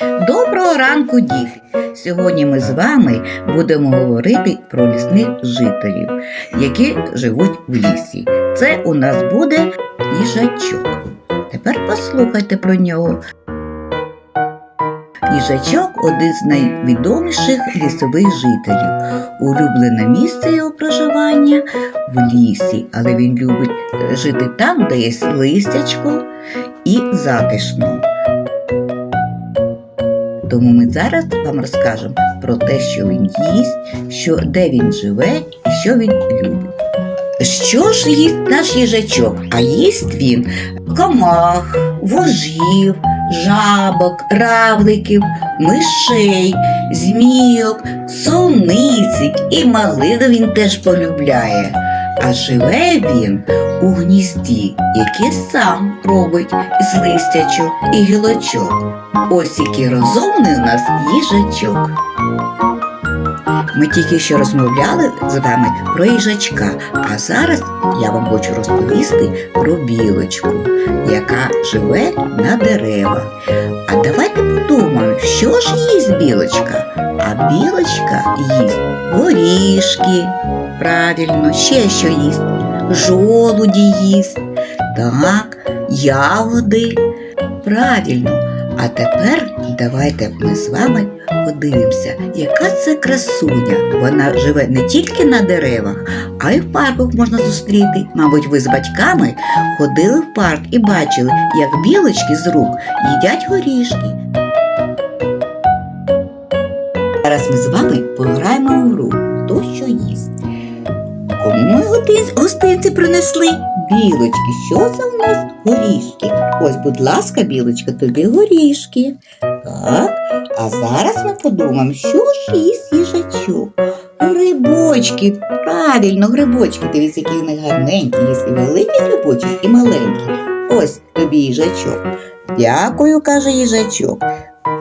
Доброго ранку, діти! Сьогодні ми з вами будемо говорити про лісних жителів, які живуть в лісі. Це у нас буде їжачок. Тепер послухайте про нього. Їжачок один з найвідоміших лісових жителів. Улюблене місце його проживання в лісі, але він любить жити там, де є листячко і затишно. Тому ми зараз вам розкажемо про те, що він їсть, що, де він живе і що він любить. Що ж їсть наш їжачок? А їсть він комах, вужів, жабок, равликів, мишей, змійок, суниці і малину він теж полюбляє. А живе він у гнізді, яке сам робить з листячок і гілочок. Ось який розумний у нас їжачок. Ми тільки що розмовляли з вами про їжачка, а зараз я вам хочу розповісти про білочку, яка живе на деревах. А давайте подумаємо, що ж їсть білочка? А білочка їсть горішки, правильно, ще що їсть, жолуді їсть, так, ягоди. Правильно. А тепер давайте ми з вами подивимося, яка це красуня. Вона живе не тільки на деревах, а й в парках можна зустріти. Мабуть, ви з батьками ходили в парк і бачили, як білочки з рук їдять горішки. Зараз ми з вами пограємо у гру. Хто що їсть? Кому гостинці принесли? Білочки, що це в нас горішки? Ось, будь ласка, білочка, тобі горішки. Так, а зараз ми подумаємо, що ж їсть їжачок. Грибочки, правильно, грибочки. Дивіться, які вони гарненькі, є і великі грибочки, і маленькі. Ось тобі їжачок. Дякую, каже їжачок.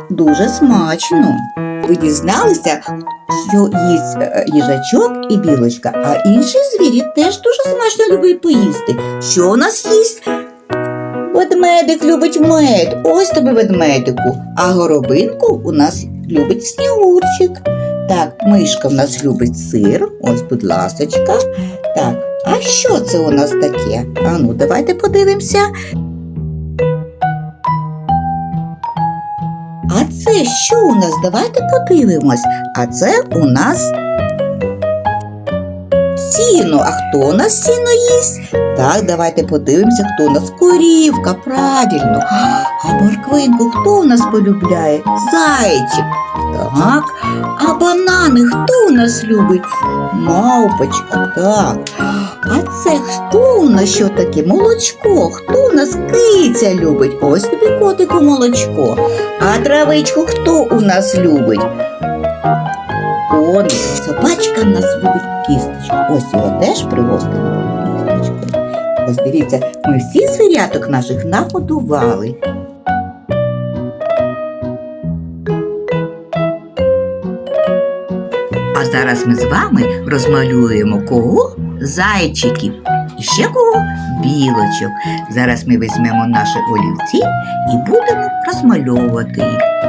Дуже смачно. Ви дізналися, що їсть е, їжачок і білочка, а інші звірі теж дуже смачно люблять поїсти. Що у нас їсть? Ведмедик любить мед. Ось тобі ведмедику. А горобинку у нас любить снігурчик. Так, мишка в нас любить сир. Ось, будь ласочка. Так, а що це у нас таке? А ну, давайте подивимося. А це що у нас? Давайте подивимось. А це у нас сіно. А хто у нас сіно їсть? Так, давайте подивимося, хто у нас корівка, правильно. А морквинку хто у нас полюбляє? Зайчик. Так. А банани хто у нас любить? Мавпочка, так. А це хто у нас що таке? Молочко. Хто у нас киця любить? Ось тобі котику молочко. А травичку хто у нас любить? Собачка в нас любить кісточку. Ось його теж привозимо кісточкою. Ось дивіться, ми всі звіряток наших нагодували. А зараз ми з вами розмалюємо кого? Зайчиків. І ще кого? Білочок. Зараз ми візьмемо наші олівці і будемо розмальовувати їх.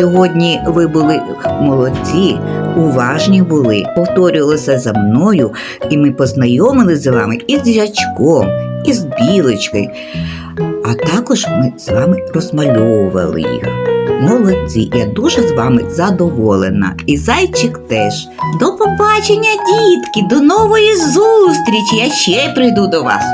Сьогодні ви були молодці, уважні були, повторювалися за мною, і ми познайомилися з вами із їжачком, і з білочкою. А також ми з вами розмальовували їх. Молодці, я дуже з вами задоволена. І зайчик теж. До побачення, дітки, до нової зустрічі. Я ще прийду до вас.